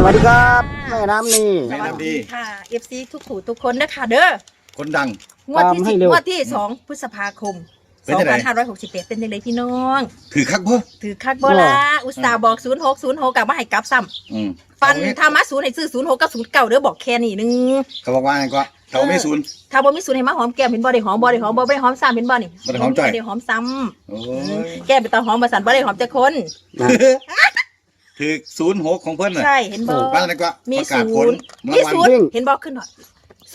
สวัสดีครับ แม่น้ำนี่ แม่น้ำดี ค่ะ FC ทุกผู้ทุกคนนะคะเด้อคนดัง งวดที่ตามให้สิบเร็ว งวดที่สองพฤษภาคมเป็นจังได 2561เป็นยังไงพี่น้อง ถือคักเพิ่ถือคักโบลาอุตส่าห์บอก 06 06กลับมาให้กลับซ้อืมำฟันเอางี้ถ้ามาศูนย์ให้ซื้อ06กับ09เด้อบอกแค่นี้นึง เขาบอกว่าไงก็เขาไม่ศูนย์ ถ้าบ่มีศูนย์ให้มาหอมแก้มเห็นบ่ได้หอมบ่ได้หอมบ่ได้หอมซ้ำเห็นบ่นี่บ่ได้หอมจ้อย บ่ได้หอมซ้โอ้ำยแก้มเป็นตาหอมมาสั่นบ่ได้หอมจักคน ถือศูนย์หกของเพิ่นน่ะใช่เห็นบ่บ้านไหนก็มีประกาศผศูลนย์รามีงวัลศูนย์เห็นบ่ขึ้นหน่อย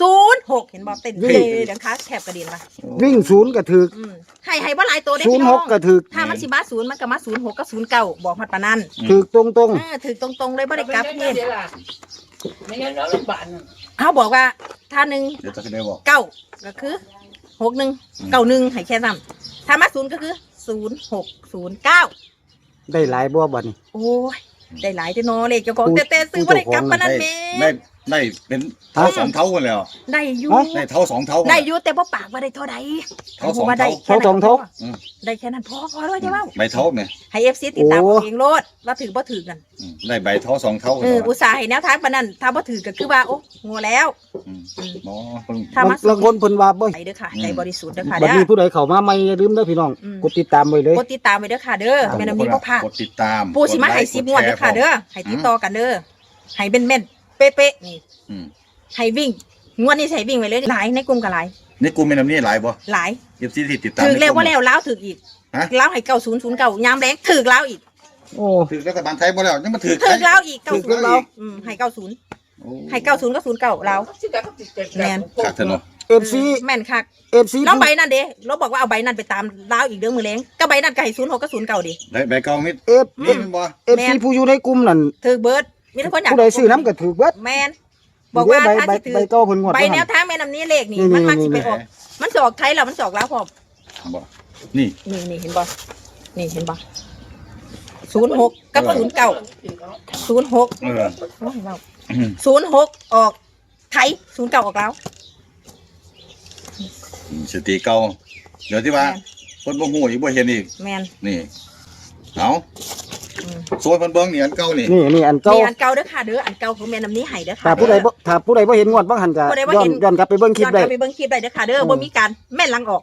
06เห็นบ่เต้นวิ่เด้งเดี๋ยวขาแคบกระเด็นมาวิ่งศูนย์กระถึกอืมให้ให้บ่หลายตัวได้ศูนพี่ย์น้หอกงกระถึกถ้ามันสิมาศูนย์มันก็มาศูนย์หกก็ศูนย์เก้าบอกฮอดปานนั้นถึกตรงตรงเออถือตรงๆเลยบ่ได้กลับเฮ็ดไม่งั้นเราลำบากเขาบอกว่าถ้าหนึ่ง เดี๋ยวจะได้บอก เก้าก็คือหกหนึ่งเก้าหนึ่งให้แค่นั้นถ้ามาศูนย์ก็คือศูนย์หกศูนย์เก้าๆได้หลายบ่บัดนี้โอ้ย ได้หลายเด้อเนาะเลขเจ้าของผู้แต่แต่ซื้อบ่ได้กลับผู้ปานนั้นได้แม่ ได้ ได้เป็นเท่าสองเท่ากันแล้วได้อยู่ได้เท่าสองเท่ากันได้อยู่แต่บ่ปากว่าได้เท่าใดเท่าสองว่าได้เท่าแค่นั้นพอืมได้แค่นั้นพอพอแล้วใช่เปล่าใบเท่าเนี่ยให้ FC ติดตามเอาเองโลดว่าถือบ่ถือกันอืมได้ใบเท่าสองเท่ากันเออแล้วอุตส่าห์ให้แนวทางปานนั้นถ้าบ่ถือก็คือว่าโอ้งัวแล้วอืมหมอเพิ่งถ้าบางมาบางคนเพิ่นว่าบ่ใจเด้อค่ะอืมใจบริสุทธิ์เด้อค่ะบัดเด้นี้อผู้ใดเข้ามาใหม่อย่าลืมเด้อพี่น้องอืมกดติดตามไว้เลยกดติดตามไว้เด้อค่ะเด้อแม่น้ำนี้บ่พลาดกดติดตามปูสิมาให้สิบงวดเด้อค่ะเด้อให้ติดต่อกันเด้อให้เป็นแม่นๆ เป๊ะๆนี่อืมให้วิ่ง งวดนี้ใส่วิ่งไว้เลยหลายในกลุ่มก็หลายนี่กูไม่นำนี่หลายบ่หลายเย็บซีที่ติดตามถึกแล้วในกว่าลุ่มแล้วแล้วถึกอีกฮะแล้วให้9009ยามแรงถึกแล้วอีกโอ้ถือรัฐบาลไทยบ่แล้วยังมาถือถึกแล้วอีกถือแล้วอีก90อืมให้90โอ้ให้90ก็09แล้วแม่นขาดเถอะเนาะ FC แม่นคัก FC แล้วใบนั้นเด้เราบอกว่าเอาใบนั้นไปตามลาวอีกเด้อมื้อแรงก็ใบนั้นก็ให้06ก็09ดิได้ใบเก่ามิด F นี่มันบ่ FC ผู้อยู่ในกลุ่มนั่นถึกเบิด มีทุกคนอยากผู้ใดซื้อน้ำก็ถึกเบิดแม่นบอกว่าใบถ้าใบสิถือใบเก่าเพิ่นงวดใบว่าแนหั่วนทางแม่น้ำนี้เลขนี่นี่มันมักนี่สิไปนี่ออก มันจะออกไทยแล้วมันจะออกแล้วพอบ่นี่นี่นี่เห็นบ่นี่เห็นบ่ศูนย์หกกับศูนย์เก้าศูนย์หกเอออืมศูนย์หกออกไทยศูนย์เก้าออกแล้วสติเก่าเดี๋ยวที่ว่าคนบ่ฮู้อีกบ่เห็นอีกแมนนี่เอา อืมโซนเพิ่นเบิ่งนี่อันเก่านี่นี่นี่อันเก่านี่อันเก่าเด้อค่ะเด้ออันเก่าของแม่น้ำนี้ให้เด้อค่ะถ้าผู้ใดบ่ถ้าผู้ใดบ่เห็นงวดบ้างหันก็ผู้ใดบ่ย้อเห็นนย้อนกลับไปเบิ่งคลิปย้อนได้กลับไปเบิ่งคลิปได้เด้อค่ะเด้ออืมบ่มีการแม่นหลังออก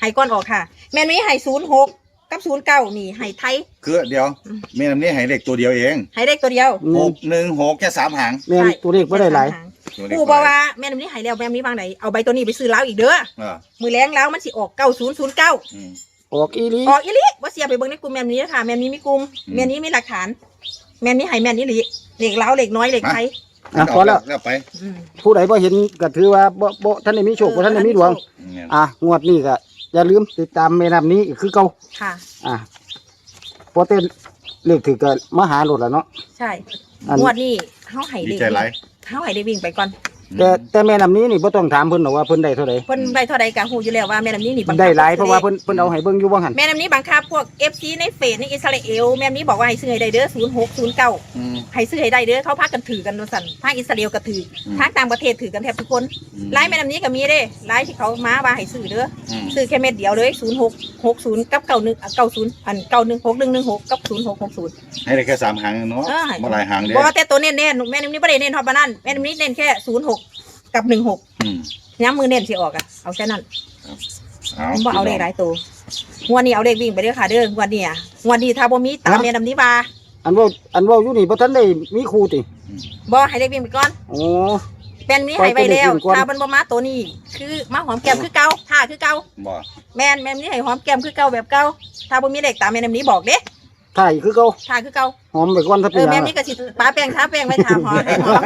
ให้ก้อนออกค่ะ แม่นมีให้ศูนย์หกกับศูนย์เก้านี่ให้ไทย คือเดี๋ยวอืม แม่นำนี้ให้เลขตัวเดียวเองให้เลขตัวเดียวอืม6 1 6แค่สามหางแม่นตัวเลขบ่ได้หลาย ตัวเลขปู่บอกว่าแม่น้ำนี้ให้แล้วแม่น้ำนี้บางไหนเอาใบตัวนี้ไปซื้อแล้วอีกเด้ออ่ามือแรงแล้วมันสิออกเก้าศูนย์ศูนย์เก้าอืม ออกอีหลีออกอีหลิว่าเสียไปเบิ่งในกลุ่มแม่นนี้นะคะแม่นนี้มีกลุ่มอืมแม่นนี้มีหลักฐาน แม่นนี้ให้แม่นนี้หลีเหล็กเล้าวเหล็กน้อยเหล็กไทยอะพอแล้วแล้วไปอืมผู้ใดบ่เห็นก็ถือว่าบ่บ่ท่านได้มีโชคบ่ท่านได้มีดวง เนี่ยอะงวดนี้ก็อย่าลืมติดตามแม่น้ำนี้อีกคือเก่าค่ะ อะพอเต้นเลขถือก็มาหาโลดแล้วเนาะใช่อันงวดนี้เฮาให้ดีเด็กใจหลายเฮาให้ได้วิ่งไปก่อน แต่แต่แม่น้ำนี้นี่บ่ต้องถามเพิ่นหรอกว่าเพิ่นได้เท่าใดเพิ่นได้เท่าใดก็ฮู้อยู่แล้วว่าแม่น้ำนี้นี่บังคับได้หลายเพราะว่าเพิ่นเพิ่นเอาให้เบิ่งอยู่บ่หั่นแม่น้ำนี้บังคับพวก FC ในเฟซในอิสราเอลแม่น้ำนี้บอกว่าให้ซื้อให้ได้เด้อ0609อืม ให้ซื้อให้ได้เด้อเขาพากันถือกันว่าซั่นภาคอิสราเอลก็ถืออม ภาคต่างประเทศถือกันแทบทุกคนอืมไลน์แม่น้ำนี้ก็มีเด้ไลน์ที่เขามาว่าให้ซื้อเด้อ อืมซื้อแค่เม็ดเดียวเลยศูนย์หกหกศูนย์กับเก้าหนึ่งเก้าศูนย์อันเก้าหนึ่งหกหนึ่งหนึ่งหกกับศูนย์หกหกศูนย์ให้ได้แค่สามหางเนาะเออบ่หลายหางเด้บอกว่าแต่ตัวเน้นเน้นๆแม่น้ำนี้ไม่ได้เน้นทอปานนั่นแม่น้ำนี้เน้นแค่ศูนย์ห กกับหนึ่งหกอืมย้ำมือเน้นสิออกอะเอาแค่นั้นเอาผมบอกเอาเลขหลายตัวงวดนี้เอาเลขวิ่งไปเด้อค่ะเด้องวดนี้อะงวดนี้ถ้าบ่มีตามแม่น้ำนี้มาอันเว่าอันเว่าอยู่นี่บ่ทันได้มีครูติบ่ให้เลขวิ่งไปก่อนโอ้แม่นนี้ให้ไปแล้วปล่อยตัวเลขวิ่งก่อนถ้ามันบ่มาตัวนี้ คือมาหอมแก้มคือเก่าท่าคือเก่าบ่แม่นแม่นนี้ให้หอมแก้มคือเก่าแบบเก่าถ้าบ่มีเลขตามแม่น้ำนี้บอกเด้ ถ่ายคือเก่าท่าคือเก่าหอมไปก่อนถ้าเอเป็นอหแม่ยังนี่ก็สิป้าแป้งท้าแป้งไว้ทาหอมให้หอม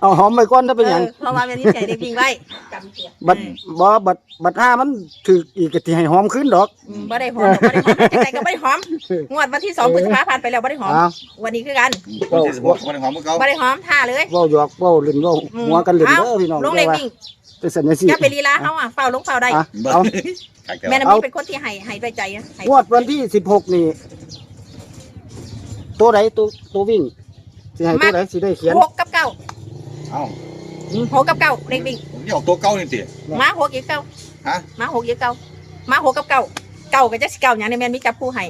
เอาหอมไปก่อนถ้าเป็นหยัง เออเพราะว่าแม่นี่ใจเด็กวิ่งไว้บัดบ่บัดบัดห้ามันถืออีกก็สิให้หอมขึ้นดอก อืมบ่ได้หอมบ่ได้หอมจังไดก็บ่ได้หอมงวดวันที่สองพฤษภาผ่านไปแล้วบ่ได้หอมอ้าววันนี้คือกันคนที่สิบหกคนที่หอมมือเก่าบ่ได้หอมท่าเลย เว้าหยอกเว้าเล่นเว้าอืม หัวกันเล่นเด้ออาพี่น้องลงเลขวิ่งแต่สัญญาสิ อย่าไปลีลาเฮาอะเฝ้าลงเฝ้าได้ อะบ่เอาขาดแก้วแม่น้ำนี้เป็นคนที่ให้ให้ด้วยใจนะให้งวดวันที่ 16 นี่ ตัวใดตัวตัววิ่งสิให้ตัวใดสิได้เขียนหกกับเก้าเอ้าหกกับเก้าเลขวิ่งผมนี่ออกตัวเก่านี่ติมาหกอีกเก้าฮะมาหกอีกเก้ามาหกกับเก้าเก้าก็จักสิเก้าหยังในแม่นมีจับคู่ให้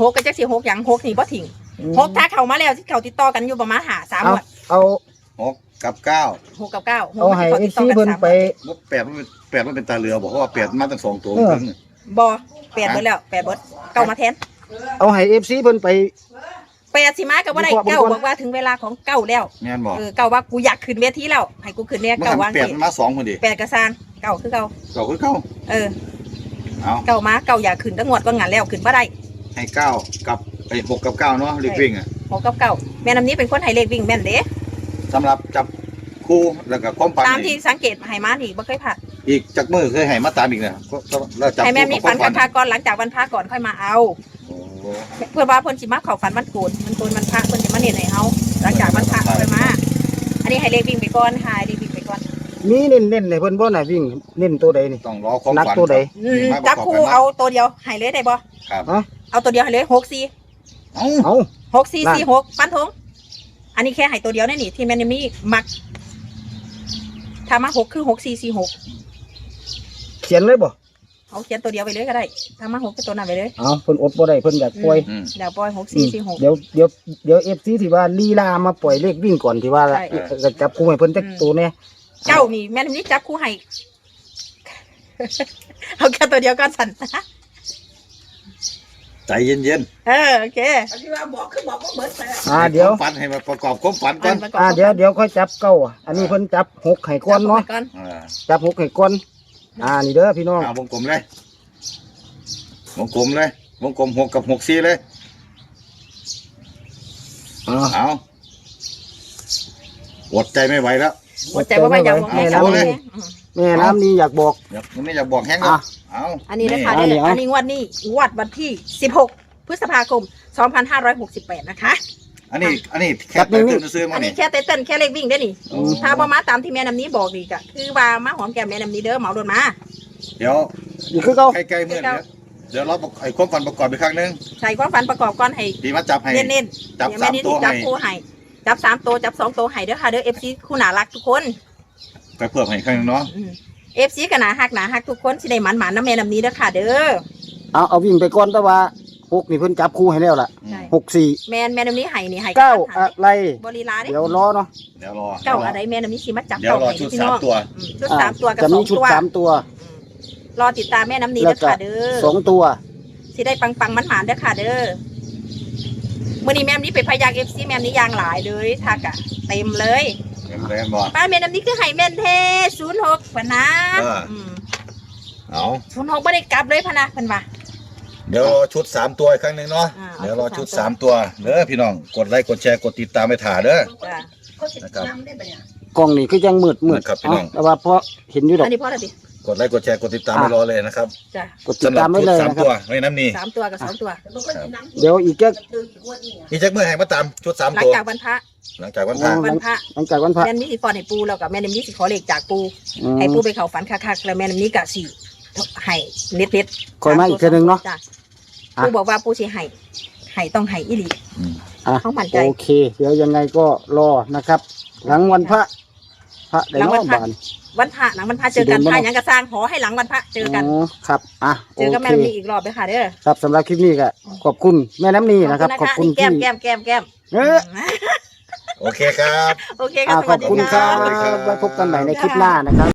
หกก็จักสิหกหยังหกนี่บ่ทิ้งหกถ้าเข้ามาแล้วที่เขาติดต่อกันอยู่ประมาณหาสามเอางวดเอาหกกับเก้าหกกับเก้าหกเอาให้มันเอสิฟเขาติดต่อกันซีเพิ่นสามไปบ่แปดมันเป็นแปดมันเป็นตาเรือบอกเพราะว่าแปดมาตั้งสองตัวเออครึ่งบอแปดเบิดแล้วแปดเบิดเก้ามาแทนเอาให้เอฟซีเพิ่นไป แปดสิมาก็บ่ได้บ่บ่เก้าบ่บอกว่าถึงเวลาของเก้าแล้วแม่นบอกเออเก้าว่ากูอยากขึ้นเวทีแล้วให้กูขึ้นเนี่ยมันเก้าทำวางแปดสิมันมาสองคนดิแปดกระซานเก้าคือเก้าเก่าคือเก้าเออเอาเก้ามาเก้าอยากขึ้นตั้งงวดก็งานแล้วขึ้นบ่ได้ให้เก้ากับไอ้หกกับเก้าเนาะเรียกวิ่งอะหกกับเก้าแม่น้ำนี้เป็นคนให้เลขวิ่งแม่นเด้สำหรับจับคู่แล้วก็ความฝันตามที่นี่สังเกตให้มานี่บ่เคยผ่านอีกจากมือเคยให้มาตามอีกนะก็ก็แล้วจับให้แม่มีคู่ฝันกับคักๆก่อนหลังจากวันพระก่อนค่อยมาเอาโอ้โห เพื่อนว่าเพิ่นสิมาเข้าฝันวันโกนมันโกนมันพระเพิ่นจะมาเน้นให้เฮาหลังจากวันพระค่อยมา อันนี้ให้เลขวิ่งไปก่อนให้เลขวิ่งไปก่อนมีเน้นเน้นๆให้เพิ่นบ่น่ะวิ่งเน้นตัวใดนี่ต้องรอความนักฝันตัวใดอืมมาประกอบจับคู่กันนะเอาตัวเดียวให้เลยได้บ่ครับเอ้าเอาตัวเดียวให้เลยหกสี่เอ้าเอา หกสี่นั่นสี่หกฟันธงอันนี้แค่ให้ตัวเดียวนี่นี่ที่แม่นมีมักถ้ามาหกคือหกสี่สี่หกเขียนเลยบ่ เอาเขียนตัวเดียวไปเลยก็ได้ถ้ามาหกก็ตัวนั้นไปเลยเอาเพิ่นอดบ่ได้เพิ่นอยากปล่อยอืมเดี๋ยวปล่อยหกสี่สี่หก เดี๋ยวเดี๋ยวเดี๋ยว FC ที่ว่าลีลามาปล่อยเลขวิ่งก่อนที่ว่าใช่ จะจับคู่ให้เพิ่นจักอืมตัวแน่เจ้านี่แม่นมีจับคู่ให้ เอาแค่ตัวเดียวก็สั่นใจเย็นเออโอเคอันที่ว่าบอกคือบอกว่าเหมือนแต่ๆอ่าให้เดี๋ยว ความฝันให้มาประกอบความฝันก่อนประกบอ่าเดี๋ยวเดี๋ยวค่อยจับเก้าอะอันนี้เพิ่นจับหกไข่ก้อนเนาะจับก่อนอ่าจับหกไข่ก้อน อ่านี่เด้อพี่น้องเอาวงกลมเลยวงกลมเลยวงกลมหกกับหกสี่เลยอ่าเอาอดใจไม่ไหวแล้ว หัวใจว่าไม่อยากบอกให้เอาจับเลยอืมแม่น้ำนี้อยากบอก อยากมันไม่อยากบอกแห้งแล้วอะเอาอันนี้นะคะอันนี้เด้อเอาอันนี้งวดนี้งวดวันที่ 16 พฤษภาคม 2568 นะคะ อันนี้ อันนี้แค่จับหนึ่เติงมซื้อมาอันนี้นี่แค่เต้นๆแค่เลขวิ่งได้อนี่โอ้ถ้าบ่มาตามที่แม่น้ำนี้บอกดีก็คือว่ามาหอมแก้มแม่น้ำนี้เด้อเหมาโดนมาเดี๋ยวนี่คือเก้าใกล้ๆเมื่อเดี๋ยวเดี๋ยวเราบอกไอ้ความฝันประกอบไปครั้งหนึงใส่ความฝันประกอบก่อนให้ดีมาจับให้เน้นๆจับเดี๋ยวสาแม่มนี้ตัวจัให้บคู่ให้จับสามตัวจับสองตัวให้เด้อค่ะเด้อ FC คู่น่ารักทุกคนไปเพิ่มให้ครั้งหนึงเนาะอืม FC ก็น่าฮักน่าฮักทุกคนสิได้หมันๆน้ำแม่น้ำนี้เด้อค่ะเด้อเอาเอาวิ่งไปก่อนแต่ว่า หกนี่เพิ่นจับคู่ให้แล้วล่ะใช่ หกสี่แม่นแม่น้ำนี้ให้นี่ให้เก้าให้อะไร บริลาเด้เดี๋ยวรอเนาะเดี๋ยวรอ เก้าอะไรแม่น้ำนี้สิมาจับเดี๋ยวเก้ารอให้ชุดพี่สาน้มองตัว อืมชุดสามตัวกับจะสมีองชุดตัวสามตัว อืมรอติดตามแม่น้ำนี้แล้วเด้อก็ ค่ะเด้อสองตัว สิได้ปังปังมันหมานๆเด้อค่ะเด้อมื่อนี้แม่น้ำนี้เป็นพยางเอฟซีแม่น้ำนี้ยางหลายเลยทักอะเต็มเลยแรงบ่ป้าแม่น้ำนี้คือไห่แม่นเทศูนย์หกพะนะเอออืเอาศูนย์หกไม่ได้กลับเลยพะนะเพิ่นว่า เดี๋ยวรอชุดสามตัวอีกครั้งหนึ่งเนาะอ่าเดี๋ยวรอชุดเอาชุดสามตัวเด้อพี่น้องกดไลค์กดแชร์กดติดตามไปถ่าเด้อ จ้ะเขาสินะครับนำได้ปะเนี่ยกล้องนี่คือยังมืดมืดครับพี่น้อง เาแต่ว่าเพราะเห็นอยู่ดอกอันนี้พ่อละดิกดไลค์กดแชร์กดติดตามไปรอเลยนะครับจ้ะกดติดสำหรับตามไว้ชุดเลยสามนะครัตัวบ ไว้น้ำนี่ สามตัวกับสองตัวแต่มันก็สินำเดี๋ยวอีกแค่ตื่นถึงวันนี้นี่จักเมื่อไหร่มาตามชุดสามหลังตัว จากวันพระหลังจากวันพระอ๋อวันพระหลังจากวันพระแม่น้ำนี้สิฟอนให้ปูแล้วกับแม่น้ำนี้สิขอเลขจากปู อืม ให้ปูไปเข้าฝันคักๆแล้วแม่น้ำนี้กะสิให้เน็ตเน็ตคอยมาอีกเทื่อนึงเนาะ จ้ะอะ ปูบอกว่าปูสิให้ให้ต้องให้อีหลี อืม อะเขามั่นใจ โอเค เดี๋ยวยังไงก็รอนะครับ หลังวันพระ พระได้หลังเนวัอนกพระบานวันพระหลังวันพระเจอกันสิเดินพบ่ระหยังกระสร้างขอให้หลังวันพระเจอกันอ๋อครับอะเจโออกับแม่เคน้ำนี้อีกรอบเลยค่ะเด้อครับสำหรับคลิปนี้ก็ขอบคุณแม่น้ำนีนะครับ ขอบคุณนี่แก้ที่มแก้มแก้มแก้มเออโอเคครับ โอเคอะค่ะสขวัอสบดี คุณคค่ะรับ ไว้พบกันใหม่ในคลิปหน้านะครับ